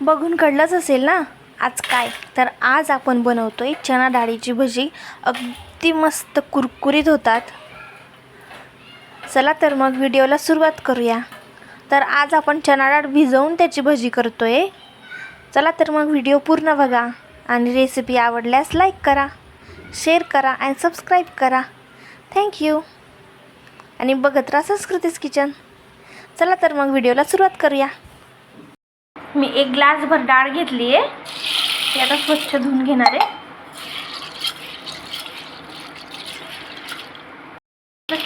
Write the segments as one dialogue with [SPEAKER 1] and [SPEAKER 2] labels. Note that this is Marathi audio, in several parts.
[SPEAKER 1] बघून कळलंच असेल ना? आज काय? तर आज आपण बनवतो आहे चणा डाळीची भजी. अगदी मस्त कुरकुरीत होतात. चला तर मग व्हिडिओला सुरुवात करूया. तर आज आपण चणा डाळ भिजवून त्याची भजी करतो आहे चला तर मग व्हिडिओ पूर्ण बघा. आणि रेसिपी आवडल्यास लाईक करा शेअर करा आणि सबस्क्राईब करा. थँक्यू आणि बघत राहा संस्कृतीस किचन चला तर मग व्हिडिओला सुरुवात करूया. मी एक ग्लासभर डाळ घेतली आहे. ती आता स्वच्छ धुवून घेणार आहे.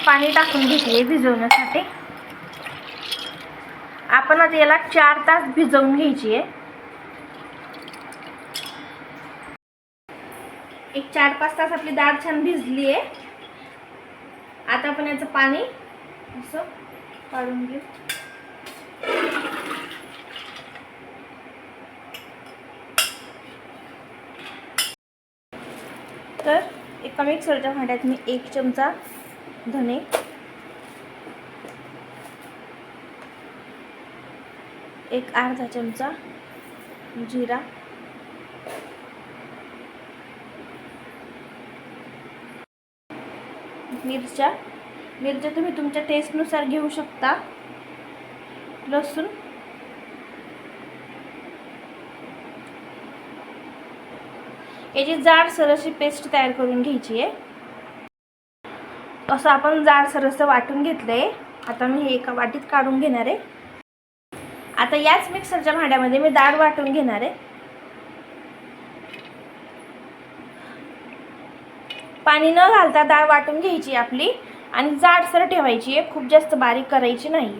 [SPEAKER 1] पाणी टाकून घेतले भिजवण्यासाठी. आपण आता याला चार तास भिजवून घ्यायची आहे. एक चार पाच तास आपली डाळ छान भिजली आहे. आता आपण याचं पाणी असं काढून घेऊ तर एका मिक्सरच्या भांड्यात मी एक चमचा धने एक अर्धा चमचा जिरा मिरच्या मिरच्या तुम्ही तुमच्या टेस्टनुसार घेऊ शकता. लसूण याची जाडसर अशी पेस्ट तयार करून घ्यायची आहे. असं आपण जाडसर असं वाटून घेतलं आहे आता मी हे एका वाटीत काढून घेणार आहे. आता याच मिक्सरच्या भांड्यामध्ये मी डाळ वाटून घेणार आहे. पाणी न घालता डाळ वाटून घ्यायची आपली. आणि जाडसर ठेवायची आहे. खूप जास्त बारीक करायची नाही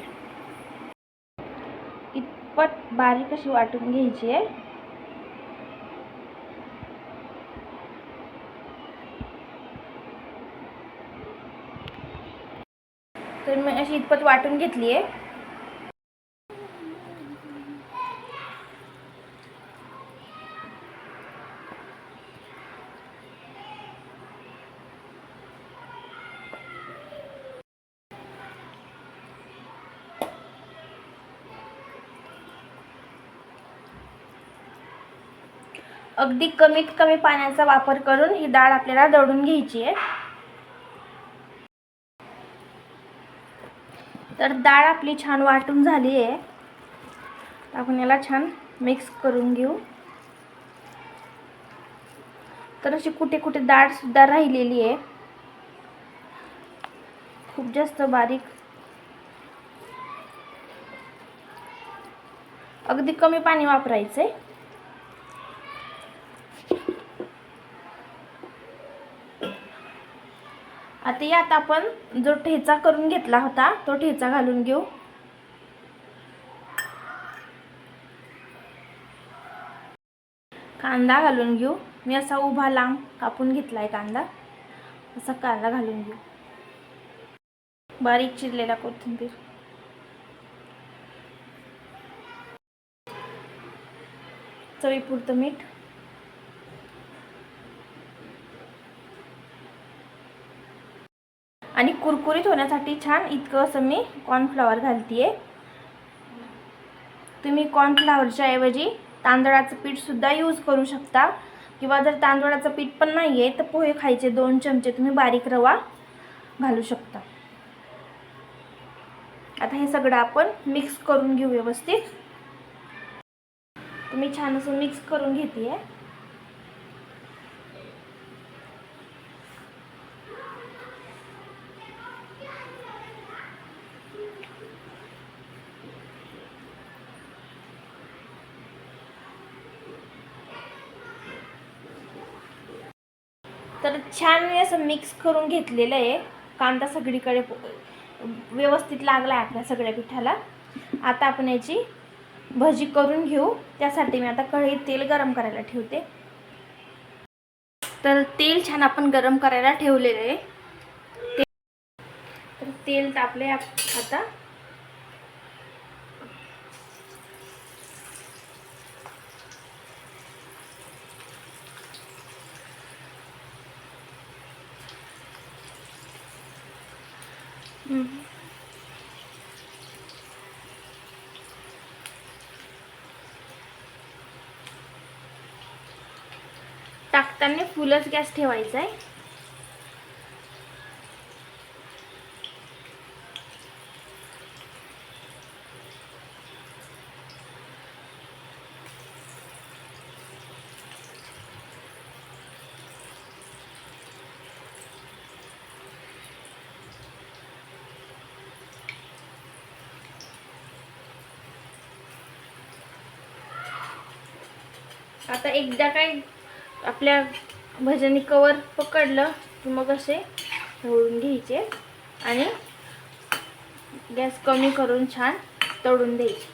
[SPEAKER 1] इतपत बारीक अशी वाटून घ्यायची आहे. तर मी अशी इतपत वाटून घेतली आहे. अगदी कमीत कमी पाण्याचा वापर करून ही डाळ आपल्याला दळून घ्यायची आहे. तर डाळ आपली छान वाटून झाली आहे आपण याला छान मिक्स करून घेऊ. तर अशी कुठे कुठे डाळसुद्धा राहिलेली आहे. खूप जास्त बारीक. अगदी कमी पाणी वापरायचं आहे आता यात आपण जो ठेचा करून घेतला होता तो ठेचा घालून घेऊ. कांदा घालून घेऊ. मी असा उभा लांब कापून घेतलाय कांदा. असा कांदा घालून घेऊ. बारीक चिरलेला कोथिंबीर. चवीपुरतं मीठ. आणि कुरकुरीत होण्यासाठी छान इतकं असं मी कॉर्नफ्लॉवर घालते आहे तुम्ही कॉर्नफ्लॉवरच्या ऐवजी तांदळाचं पीठसुद्धा यूज करू शकता. किंवा जर तांदळाचं पीठ पण नाही आहे तर पोहे खायचे दोन चमचे तुम्ही बारीक रवा घालू शकता. आता हे सगळं आपण मिक्स करून घेऊ व्यवस्थित. तुम्ही छान असं मिक्स करून घेते आहे तर छान मी असं मिक्स करून घेतलेलं आहे. कांदा सगळीकडे व्यवस्थित लागला आहे आपल्या सगळ्या पिठाला. आता आपण याची भजी करून घेऊ. त्यासाठी मी आता कढईत तेल गरम करायला ठेवते. तर तेल छान आपण गरम करायला ठेवलेलं आहे. तर तेल तापले आता. टाकताना फुलच गॅस ठेवायचा आहे आता एकदा काय आपल्या भजनी कवर पकडलं की मग असे ढवळून घ्यायचे आणि गॅस कमी करून छान तळून द्यायचे.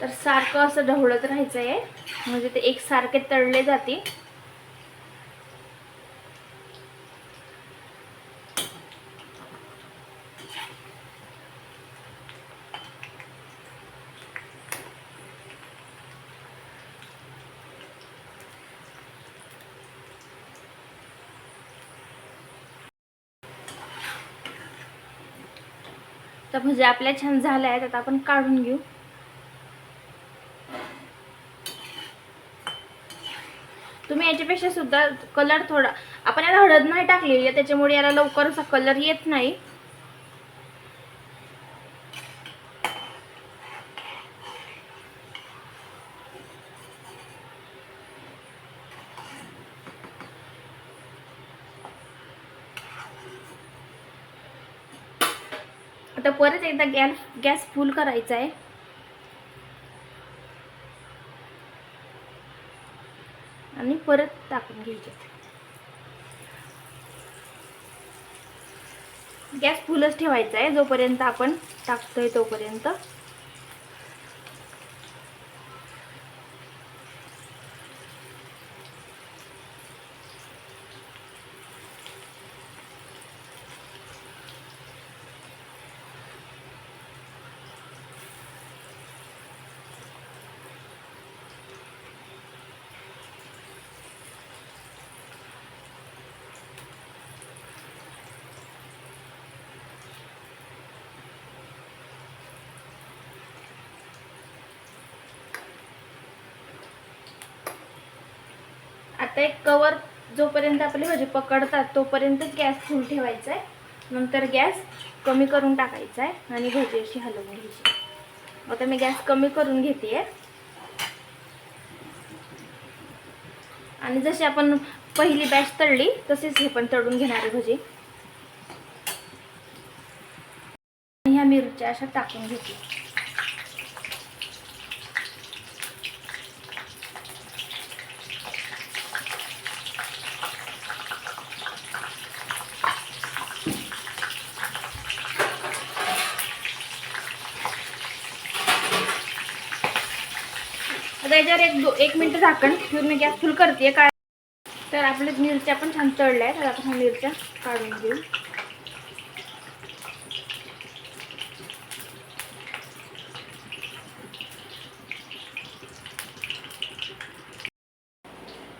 [SPEAKER 1] तर सारखं असं ढवळत राहायचं आहे. म्हणजे ते एकसारखे तळले जाते तर म्हणजे आपल्या छान झाल्या आहेत आता आपण काढून घेऊ. तुम्ही याच्यापेक्षा सुद्धा कलर थोडा आपण याला हळद नाही टाकलेली आहे, त्याच्यामुळे याला लवकर असा कलर येत नाही. आता परत एकदा गॅस गॅस फुल करायचा आहे. आणि परत टाकून घ्यायचे. गॅस फुलच ठेवायचा आहे जोपर्यंत आपण टाकतोय तोपर्यंत. आता एक कवर जोपर्यंत आपली भाजी पकडतात तोपर्यंत गॅस फुल ठेवायचा आहे नंतर गॅस कमी करून टाकायचा आहे आणि भजी अशी हलवून घ्यायची. आता मी गॅस कमी करून घेते आणि जशी आपण पहिली बॅच तळली तसेच हे पण तळून घेणार आहे भजी. आणि ह्या मिरच्या अशा टाकून घेते. आता याच्यावर एक दो एक मिनटं झाकण ठेवून मी गॅस फुल करते. काय तर आपल्या मिरच्या पण छान तळल्या आहेत. तर आपण मिरच्या काढून घेऊ.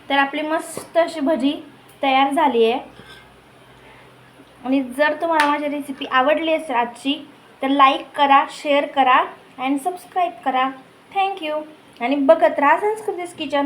[SPEAKER 1] तर आपली मस्त अशी भजी तयार झाली आहे. आणि जर तुम्हाला माझी रेसिपी आवडली असेल आजची तर लाईक करा शेअर करा अँड सबस्क्राईब करा. थँक्यू आणि बघत राहा संस्कृतीस किचन.